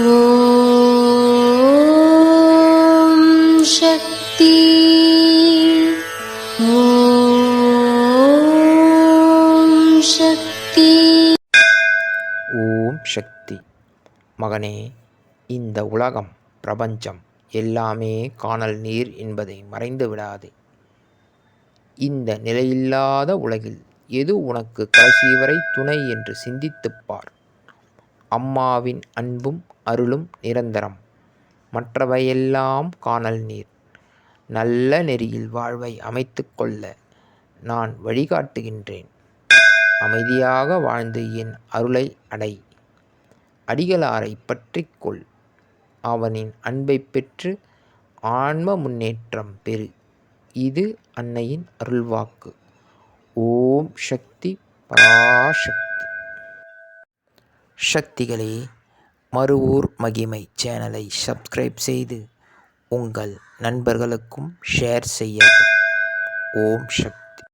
ॐ शक्ति ॐ शक्ति ஓம் சக்தி மகனே இந்த உலகம் பிரபஞ்சம் எல்லாமே காணல் நீர் என்பதை மறைந்து விடாதே இந்த நிலையில்லாத உலகில் எது உனக்கு கடைசி வரை துணை என்று சிந்தித்துப் பார் அம்மாவின் அன்பும் அருளும் நிரந்தரம். மற்றவையெல்லாம் காணல் நீர். நல்ல நெறியில் வாழ்வை அமைத்து கொள்ள நான் வழிகாட்டுகின்றேன். அமைதியாக வாழ்ந்து என் அருளை அடை. அடிகளாரை பற்றிக்கொள் அவனின் அன்பைப் பெற்று ஆன்ம முன்னேற்றம் பெறு. இது அன்னையின் அருள்வாக்கு. ஓம் சக்தி பராசக்தி. சக்திகளே மறுவூர் மகிமை சேனலை சப்ஸ்கிரைப் செய்து உங்கள் நண்பர்களுக்கும் ஷேர் செய்யவும். ஓம் சக்தி.